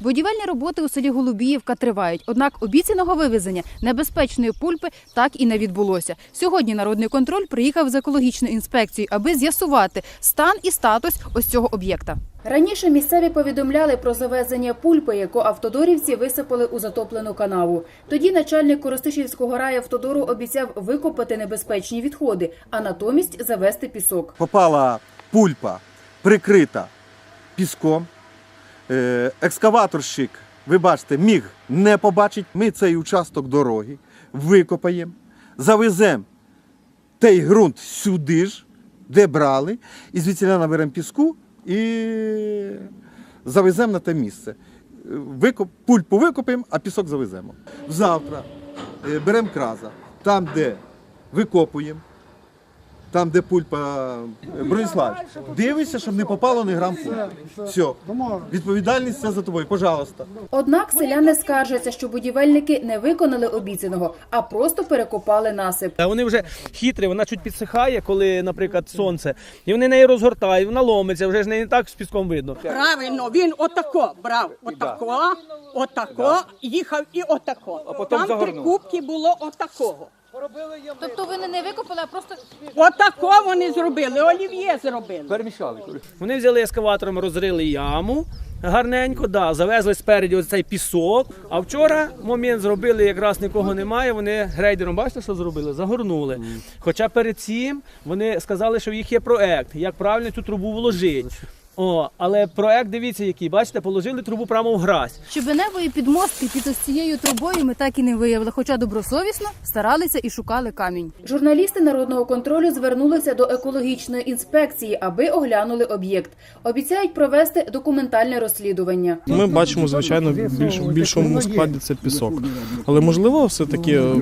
Будівельні роботи у селі Голубіївка тривають. Однак обіцяного вивезення небезпечної пульпи так і не відбулося. Сьогодні народний контроль приїхав з екологічною інспекцією, аби з'ясувати стан і статус ось цього об'єкта. Раніше місцеві повідомляли про завезення пульпи, яку автодорівці висипали у затоплену канаву. Тоді начальник Коростишівського райавтодору обіцяв викопати небезпечні відходи, а натомість завести пісок. попала пульпа, прикрита піском. Е, Екскаваторщик, ви бачите, міг не побачити. Ми цей участок дороги викопаємо, завеземо той ґрунт сюди ж, де брали, і звідсіля наберемо піску і завеземо на те місце. Викоп, пульпу викопаємо, а пісок завеземо. Завтра е, беремо краза, там, де викопуємо, там, де пульпа Бронислав, дивишся, щоб не попало ні грам пульпи. Все. Відповідальність це за тобою. Пожалуйста. Однак селяни скаржаться, що будівельники не виконали обіцяного, а просто перекопали насип. А вони вже хитрі, вона чуть підсихає, коли, наприклад, сонце, і вони неї розгортають, вона ломиться, вже ж не так з піском видно. Правильно, він отако брав, отако, отако, їхав і отако. Там три кубки було отакого. Тобто ви не викопали, а просто Отако вони зробили, олів'є зробили. Вони взяли ескаватором, розрили яму гарненько, да, завезли спереді ось цей пісок. А вчора момент зробили, якраз нікого немає. Вони грейдером, бачите, що зробили? Загорнули. Хоча перед цим вони сказали, що в їх є проект, як правильно цю трубу вложити. О, але проект, дивіться, який, бачите, положили трубу прямо в гразь. щебеневої підмостки під ось цією трубою ми так і не виявили, хоча добросовісно старалися і шукали камінь. Журналісти народного контролю звернулися до екологічної інспекції, аби оглянули об'єкт. Обіцяють провести документальне розслідування. Ми бачимо, звичайно, в більш, в більшому складі це пісок. Але можливо, все-таки е,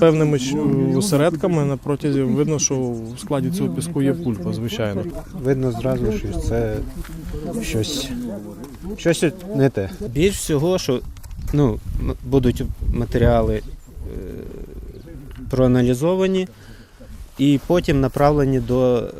певними щ- осередками на протязі видно, що в складі цього піску є пульпа, звичайно. видно зразу, що це щось, щось не те. Більш всього, що ну, будуть матеріали е, проаналізовані і потім направлені до е,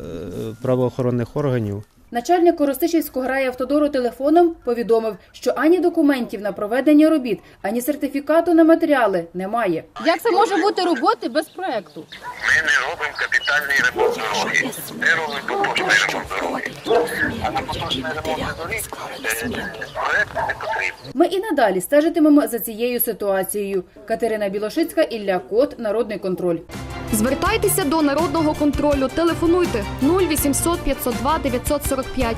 правоохоронних органів. Начальник Коростишівського райавтодору телефоном повідомив, що ані документів на проведення робіт, ані сертифікату на матеріали немає. Як це може бути роботи без проекту? Ми не робимо капітальний ремонт дороги. Ми робить поточний ремонт дороги. А на поточний ремонт доріг проект не потрібен. Ми і надалі стежитимемо за цією ситуацією. Катерина Білошицька, Ілля Кот, Народний контроль. Звертайтеся до народного контролю. Телефонуйте 0800 502 945